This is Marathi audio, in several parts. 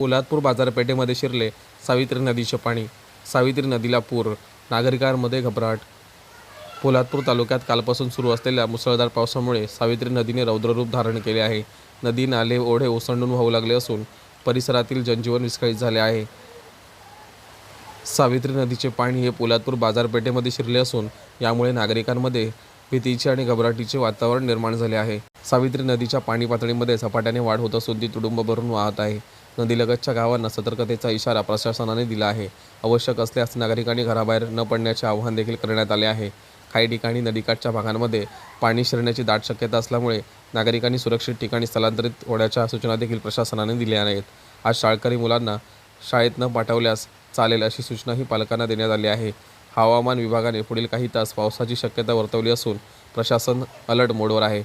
पोलादपूर बाजारपेठेमध्ये शिरले सावित्री नदीचे पाणी सावित्री नदीला पूर नागरिकांमध्ये घबराट. पोलादपूर तालुक्यात कालपासून सुरू असलेल्या मुसळधार पावसामुळे सावित्री नदीने रौद्ररूप धारण केले आहे. नदी नाले ओढे ओसंडून वाहू लागले असून परिसरातील जनजीवन विस्कळीत झाले आहे. सावित्री नदीचे पाणी हे पोलादपूर बाजारपेठेमध्ये शिरले असून यामुळे नागरिकांमध्ये भीतीचे आणि घबराटीचे वातावरण निर्माण झाले आहे. सावित्री नदीच्या पाणी पातळीमध्ये झपाट्याने वाढ होत असून ती तुडुंब भरून वाहत आहे. नदीलगतच्या गावांना सतर्कतेचा इशारा प्रशासनाने दिला आहे. आवश्यक असल्यास नागरिकांनी घराबाहेर न पडण्याचे आवाहन देखील करण्यात आले आहे. काही ठिकाणी नदीकाठच्या भागांमध्ये पाणी शिरण्याची दाट शक्यता असल्यामुळे नागरिकांनी सुरक्षित ठिकाणी स्थलांतरित होण्याच्या सूचना देखील प्रशासनाने दिल्या आहेत. आज शाळकरी मुलांना शाळेत न पाठवल्यास चालेल अशी सूचनाही पालकांना देण्यात आली आहे. हवामान विभागाने पुढील काही तास पावसाची शक्यता वर्तवली असून प्रशासन अलर्ट मोडवर आहे.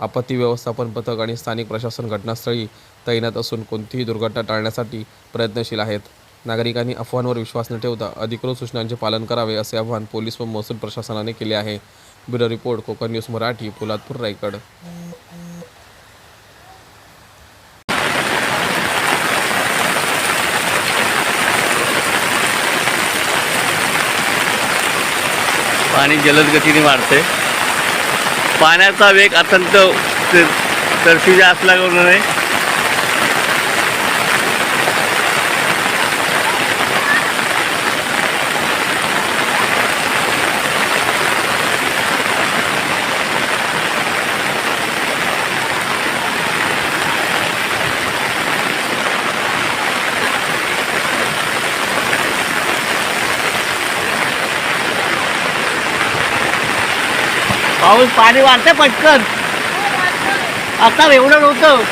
आपत्ती व्यवस्थापन पथक आणि स्थानिक प्रशासन घटनास्थळी तैनात असून कोणतीही दुर्घटना टाळण्यासाठी प्रयत्नशील आहेत. नागरिकांनी अफवांवर विश्वास न ठेवता अधिकृत सूचनांचे पालन करावे असे आवाहन पोलीस व महसूल प्रशासनाने केले आहे. Bureau report Konkan news Marathi Poladpur Raigad. पाणी जलद गतीने वाढते पाण्याचा वेग अत्यंत त- तरफीजा असल्यामुळे पाऊस पाणी वाढते पटकन. आता एवढं नव्हतं.